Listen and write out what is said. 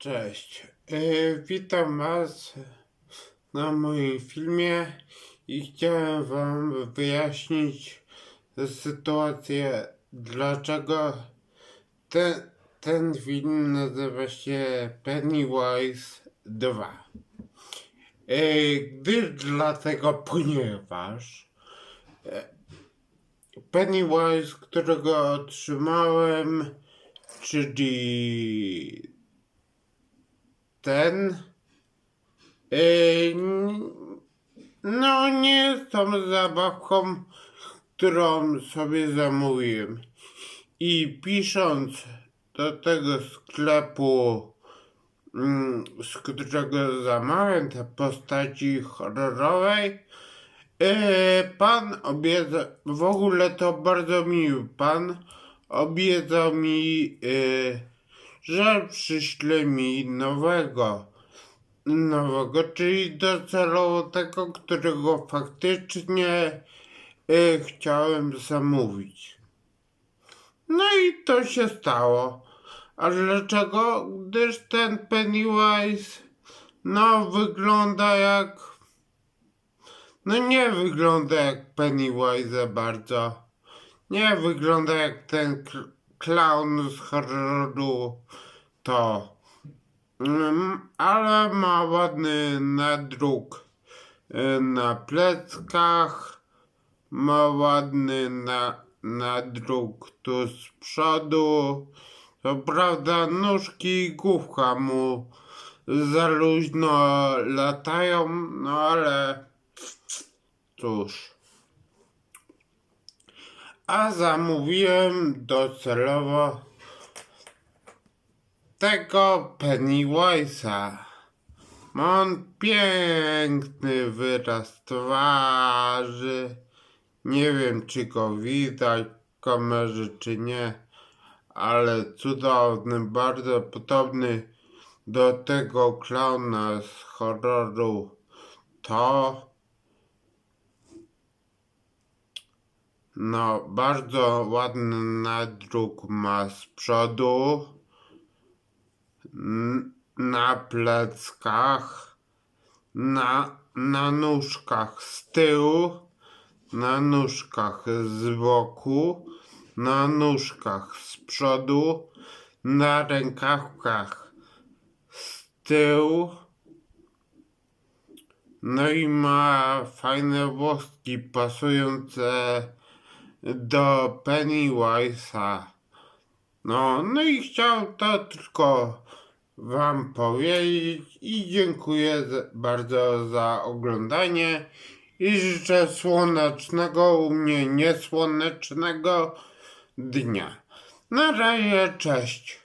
Cześć. Yy, witam Was na moim filmie i chciałem Wam wyjaśnić sytuację, dlaczego ten, ten film nazywa się Pennywise 2. Yy, gdyż dlatego, ponieważ e, Pennywise, którego otrzymałem, czyli ten yy, no nie jest tą zabawką, którą sobie zamówiłem. I pisząc do tego sklepu, mm, z którego zamawiam te postaci horrorowej, yy, pan obiecał, w ogóle to bardzo miły pan, obiecał mi, yy, że przyśle mi nowego. Nowego, czyli docelowo tego, którego faktycznie y, chciałem zamówić. No i to się stało. A dlaczego? Gdyż ten Pennywise no wygląda jak no nie wygląda jak Pennywise bardzo. Nie wygląda jak ten kl- clown z horroru to. Mm, ale ma ładny nadruk y, na pleckach. Ma ładny na, nadruk tu z przodu. Co prawda nóżki i główka mu za luźno latają, no ale cóż. A zamówiłem docelowo tego Pennywise'a. Ma on piękny wyraz twarzy. Nie wiem, czy go widać w kamerze, czy nie, ale cudowny, bardzo podobny do tego klauna z horroru. To no, bardzo ładny nadruk ma z przodu. Na pleckach, na, na nóżkach z tyłu, na nóżkach z boku, na nóżkach z przodu, na rękawkach z tyłu. No i ma fajne włoski pasujące do Pennywise'a. No, no i chciałem to tylko Wam powiedzieć i dziękuję bardzo za oglądanie i życzę słonecznego, u mnie niesłonecznego dnia. Na razie, cześć.